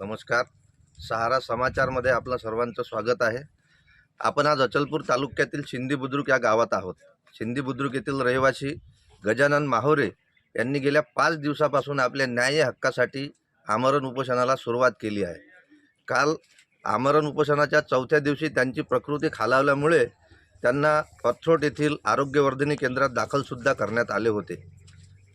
नमस्कार. सहारा समाचारमध्ये आपलं सर्वांचं स्वागत आहे. आपण आज अचलपूर तालुक्यातील शिंदी बुद्रुक या गावात आहोत. शिंदी बुद्रुक येथील रहिवासी गजानन माहोरे यांनी गेल्या पाच दिवसापासून आपल्या न्याय हक्कासाठी आमरण उपोषणाला सुरुवात केली आहे. काल आमरण उपोषणाच्या चौथ्या दिवशी त्यांची प्रकृती खालावल्यामुळे त्यांना पथरोट येथील आरोग्यवर्धिनी केंद्रात दाखलसुद्धा करण्यात आले होते.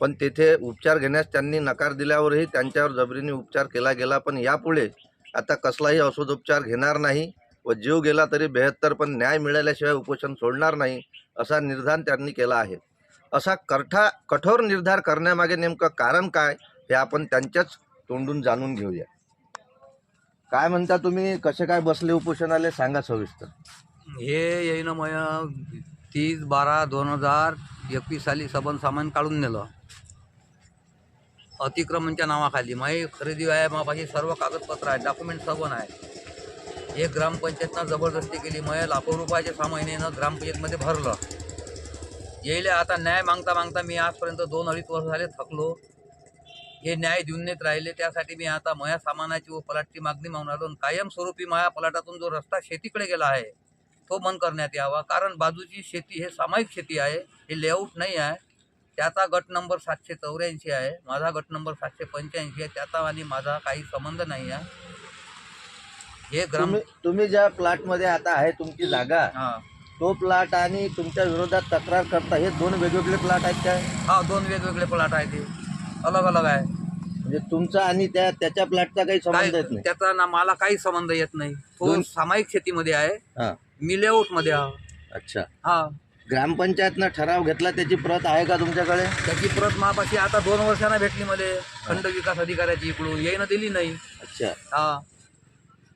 पण तेथे उपचार घेण्यास त्यांनी नकार दिल्यावरही त्यांच्यावर जबरीने उपचार केला गेला. पण यापुढे आता कसलाही औषधोपचार घेणार नाही व जीव गेला तरी बेहत्तर पण न्याय मिळाल्याशिवाय उपोषण सोडणार नाही असा निर्धार त्यांनी केला आहे. असा करठा कठोर निर्धार करण्यामागे नेमकं कारण काय हे आपण त्यांच्याच तोंडून जाणून घेऊया. काय म्हणता तुम्ही? कसे काय बसले उपोषणाले? सांगा सविस्तर. हे येईन मय तीस बारा दोन हजार एकवीस साली सबन सामान काढून नेलं. अतिक्रमणच्या नावाखाली. माही खरेदी व्यायामापाशी मापाशी सर्व कागदपत्र आहे डॉक्युमेंट सबन आहे. एक ग्रामपंचायतनं जबरदस्ती केली. मग लाखो रुपयाचे सहा महिन्यानं ग्रामपंचायतमध्ये भरलं. येईल आता न्याय मागता मागता मी आजपर्यंत दोन अडीच वर्ष झाले थकलो. हे न्याय देऊन नेत राहिले. त्यासाठी मी आता मया सामानाची व पलाटची मागणी मागून आलो. आणि कायमस्वरूपी माया पलाटातून जो रस्ता शेतीकडे गेला आहे तो बंद करण्यात यावा. कारण बाजूची शेती हे सामायिक शेती आहे. हे लेआउट नाही आहे. त्याचा गट नंबर सातशे चौऱ्याऐंशी आहे माझा गट नंबर सातशे पंच्याऐंशी आहे त्याचा आणि माझा काही संबंध नाही आहे. हे ग्राम तुम्ही तुम्ही ज्या प्लॉटमध्ये आता आहे तुमची जागा हा. तो प्लॉट आणि तुमच्या विरोधात तक्रार करता हे दोन वेगवेगळे प्लॉट आहेत काय? हा दोन वेगवेगळे प्लॉट आहे ते अलग अलग आहे. म्हणजे तुमचा आणि त्या त्याच्या प्लॉटचा काही संबंध येत नाही? त्याचा ना मला काही संबंध येत नाही. तो दोन- सामायिक शेतीमध्ये आहे. हा. मी लेआउटमध्ये आहे. अच्छा. हा. ग्रामपंचायतनं ठराव घेतला त्याची प्रत आहे का तुमच्याकडे? त्याची प्रत मापाशी आता दोन वर्षांना भेटली मला. खंड विकास अधिकाऱ्याची इकडून येईनं दिली नाही. अच्छा. हा.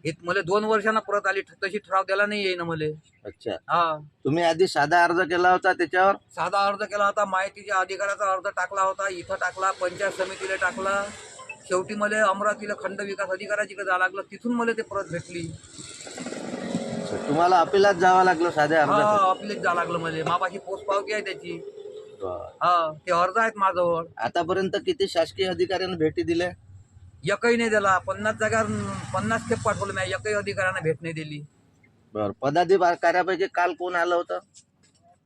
हे मला दोन वर्षांना परत आली तशी ठराव द्यायला नाही येईना मला. अच्छा. हा. तुम्ही आधी साधा अर्ज केला होता त्याच्यावर? साधा अर्ज केला होता माहितीच्या अधिकाराचा अर्ज टाकला होता इथं टाकला पंचायत समितीला टाकला. शेवटी मला अमरावतीला खंड विकास अधिकाऱ्याकडे जावं लागलं तिथून मला ते परत भेटली. तुम्हाला अपिलात जावं लागलं साध्या हा अर्ज आपलेच जावं लागलं मला मापाशी पोच पावती आहे त्याची? हा ते अर्ज आहेत माझ्याजवळ. आतापर्यंत किती शासकीय अधिकाऱ्यांना भेटी दिल्या? एकही नाही दिला. पन्नास जागावर पन्नास खेप पाठवलं मी. एकही अधिकाऱ्यांना भेट नाही दिली. बर. पदाधिकाऱ्यापैकी काल कोण आलं होतं?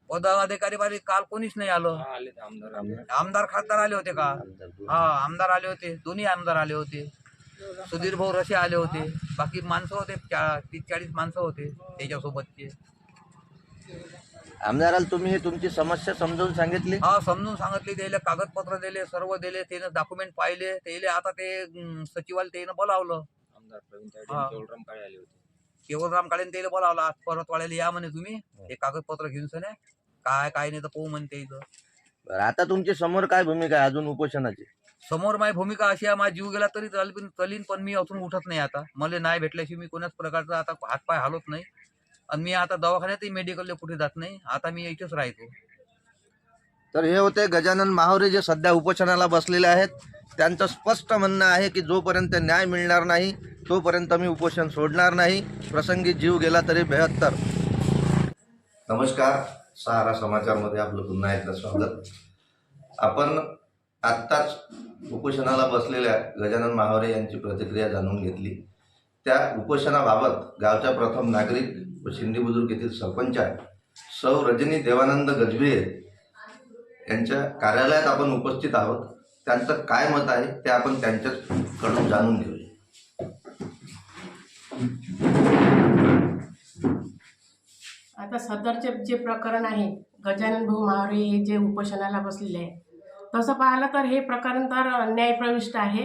पदाधिकारी बारी काल कोणीच नाही आलं. आमदार. खासदार आले होते का? हा आमदार आले होते. दोन्ही आमदार आले होते. सुधीर भाऊ रसे आले होते. बाकी माणसं होते चा- तीस चाळीस माणसं होते त्याच्यासोबतचे. आमदाराला तुम्ही हे तुमची समस्या समजावून सांगितली? हा समजून सांगितले. त्याला कागदपत्र दिले सर्व दिले त्यानं डॉक्युमेंट पाहिले. त्याला आता ते अं, सचिवाला त्यानं बोलावलं. हा. केवळराम काळे त्याला बोलावलं आज परत वाढायला या म्हणे तुम्ही. हे कागदपत्र घेऊन सने. काय काय नाही तर पाहू म्हणते इथं. बरं आता तुमची समोर काय भूमिका आहे अजून उपोषणाची? समोर माझी भूमिका अशी आहे माझा जीव गेला तरी चालेल चलीन पण मी अजून उठत नाही आता. मला नाही भेटल्याशिवाय मी कोणाच प्रकारचा आता हातपाय हलत नाही. आणि मी आता दवाखान्यातही मेडिकलला कुठे जात नाही. आता मी इथेच राहतो. तर हे होते गजानन माहोरे जे सध्या उपोषणाला बसलेले आहेत. त्यांचं स्पष्ट म्हणणं आहे की जोपर्यंत न्याय मिळणार नाही तोपर्यंत मी उपोषण सोडणार नाही. प्रसंगी जीव गेला तरी बेहत्तर. नमस्कार. सहारा समाचारमध्ये आपलं पुन्हा एकदा स्वागत. आपण आत्ताच उपोषणाला बसलेल्या गजानन महावरे यांची प्रतिक्रिया जाणून घेतली. त्या उपोषणाबाबत गावच्या प्रथम नागरिक व शिंदे बुजुर्ग येथील सरपंच आहे सौ रजनी देवानंद गजबे यांच्या कार्यालयात आपण उपस्थित आहोत. त्यांचं काय मत आहे ते आपण त्यांच्याकडून जाणून घेऊया. आता सदरचे जे प्रकरण आहे गजानन भाऊ महावरे हे जे उपोषणाला बसलेले आहे तसं पाहिलं तर हे प्रकरण तर न्यायप्रविष्ट आहे.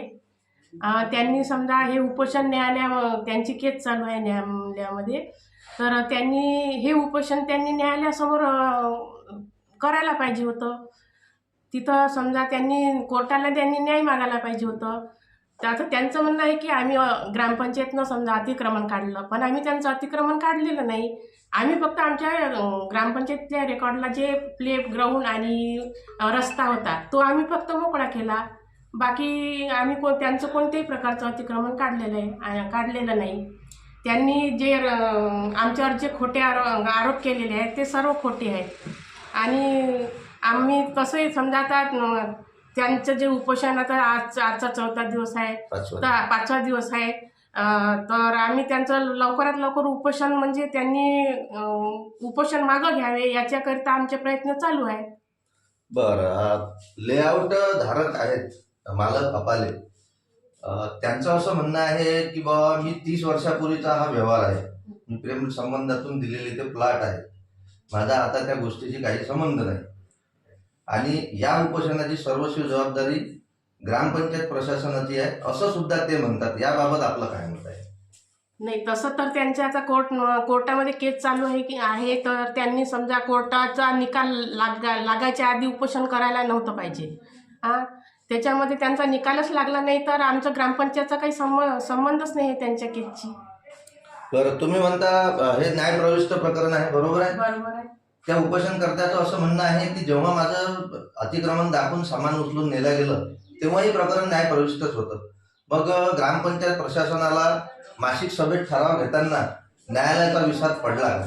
त्यांनी समजा हे उपोषण न्यायालया त्यांची केस चालू आहे न्यायालयामध्ये. तर त्यांनी हे उपोषण त्यांनी न्यायालयासमोर करायला पाहिजे होतं. तिथं समजा त्यांनी कोर्टाला त्यांनी न्याय मागायला पाहिजे होतं. तर त्यांचं म्हणणं आहे की आम्ही ग्रामपंचायतनं समजा अतिक्रमण काढलं पण आम्ही त्यांचं अतिक्रमण काढलेलं नाही. आम्ही फक्त आमच्या ग्रामपंचायतल्या ग्रामपंचायतच्या रेकॉर्डला जे प्ले ग्राउंड आणि रस्ता होता तो आम्ही फक्त मोकळा केला. बाकी आम्ही को त्यांचं कोणत्याही प्रकारचं अतिक्रमण काढलेलं आहे काढलेलं नाही. त्यांनी जे आमच्यावर जे खोटे आरो आरोप केलेले आहेत ते सर्व खोटे आहेत. आणि आम्ही तसंही समजा आता त्यांचं जे उपोषण आता आज आजचा चौथा दिवस आहे पाचवा तर पाचवा दिवस आहे. अं, तर आम्ही त्यांचं लवकरात लवकर उपोषण म्हणजे त्यांनी अं, उपोषण मागं घ्यावे याच्याकरिता आमचे प्रयत्न चालू आहेत. बरं लेआउट धारक आहेत मालक अपाले. अ, त्यांचं असं म्हणणं आहे की बाबा मी तीस वर्षापूर्वीचा हा व्यवहार आहे. मी प्रेम संबंधातून दिलेले ते प्लॉट आहे. माझा आता त्या गोष्टीशी काही संबंध नाही. आणि या उपोषणाची सर्वस्वी जबाबदारी ग्रामपंचायत प्रशासनाची आहे असं सुद्धा ते म्हणतात. याबाबत आपलं काय मत आहे? नाही तसं तर त्यांच्या आता कोर्ट कोर्टामध्ये केस चालू आहे की आहे तर त्यांनी समजा कोर्टाचा निकाल लागा लागायच्या आधी उपोषण करायला नव्हतं पाहिजे. हां? त्याच्यामध्ये त्यांचा निकालच लागला नाही तर आमचं ग्रामपंचायतचा काही संब संबंधच नाही आहे त्यांच्या केसची. बरं तुम्ही म्हणता हे न्यायप्रविष्ट प्रकरण आहे बरोबर आहे? बरोबर आहे. त्या उपोषणकर्त्याचं असं म्हणणं आहे की जेव्हा माझं अतिक्रमण दाखवून सामान उचलून नेलं गेलं तेव्हाही प्रकरण न्यायप्रविष्टच होतं. मग ग्रामपंचायत प्रशासनाला मासिक सभेत ठराव घेताना न्यायालयाचा विसाद पडला का?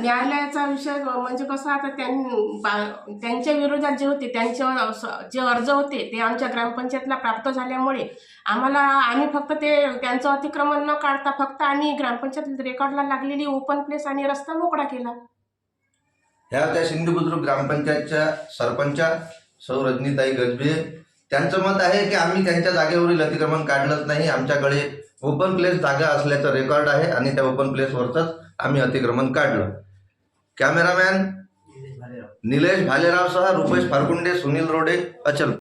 न्यायालयाचा विषय म्हणजे कसं आता त्यां बा- त्यांच्या विरोधात जे होते त्यांच्यावर जे अर्ज होते ते आमच्या ग्रामपंचायतला प्राप्त झाल्यामुळे आम्हाला आम्ही फक्त ते त्यांचं अतिक्रमण न काढता फक्त आम्ही ग्रामपंचायत रेकॉर्डला लागलेली ओपन प्लेस आणि रस्ता मोकळा केला. ह्या त्या सिंधू बुद्रुक ग्रामपंचायतच्या सरपंचा सौ रजनीताई गजबे त्यांचं मत आहे की आम्ही त्यांच्या जागेवरील अतिक्रमण काढलंच नाही आमच्याकडे ओपन प्लेस जागा असल्याचं रेकॉर्ड आहे आणि त्या ओपन प्लेसवरच आम्ही अतिक्रमण काढलं. कॅमेरामॅन निलेश भालेरावसह रुपेश फारकुंडे सुनील रोडे अचल